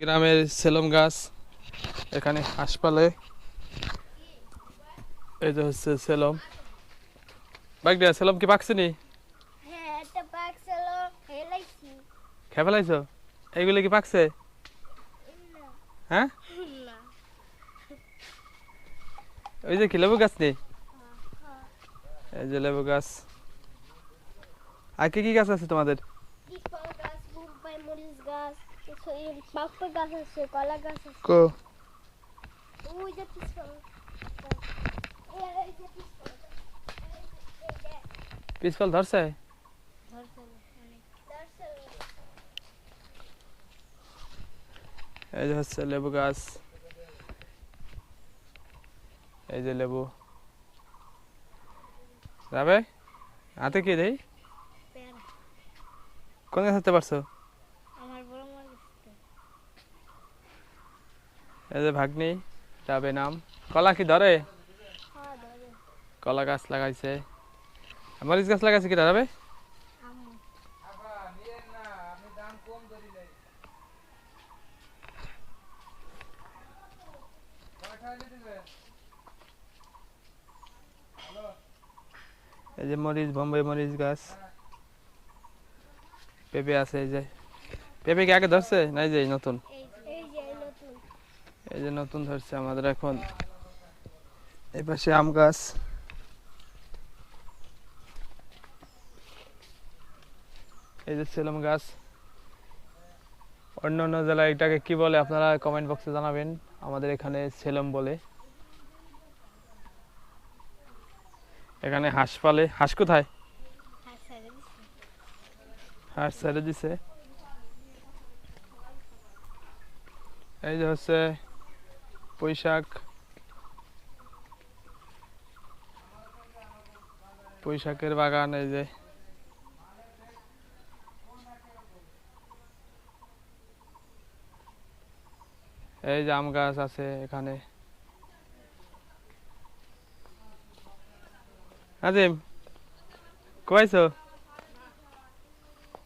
গ্রামের সেলম গাছ এখানে হাসপালে এই যে হচ্ছে সেলম। দিয়া সেলম কি পাকছে নি? হ্যাঁ খেয়ে ফেলাইছো? এইগুলো কি পাকছে? হ্যাঁ? ওই যে কি লেবু গাছ নেই এই যে লেবু গাছ। আর কি কি গাছ আছে তোমাদের? মরিচ গাছ পাপড় গাছ আছে কলা গাছ আছে। কো। ওই যে ধরছে? এই যে হচ্ছে লেবু গাছ। এই যে লেবু। যাবে? হাতে কি দেই? কোন গাছ হতে পারছ? এই যে ভাগ্নি, যাবে নাম। কলা কি ধরে? কলা গাছ লাগাইছে। মরিচ গাছ লাগাইছে কি আম্মু এই যে মরিচ, বোম্বাই মরিচ গাছ। পেঁপে আছে এই যে। পেঁপে কি আগে ধরছে? না এই যে নতুন? এই এই যে। নতুন এই যে নতুন ধরছে আমাদের এখন। এই পাশে আম গাছ। এই যে সেলম গাছ। অন্য অন্য জেলায় এটাকে কি বলে আপনারা কমেন্ট বক্সে জানাবেন। আমাদের এখানে সেলম বলে। এখানে হাঁস পালে। হাঁস কোথায়? হাঁস ছেড়ে দিছে। এই যে হচ্ছে পুঁইশাক পুঁইশাকের বাগান এই যে। এই যে আম গাছ আছে এখানে। আজিম কইছো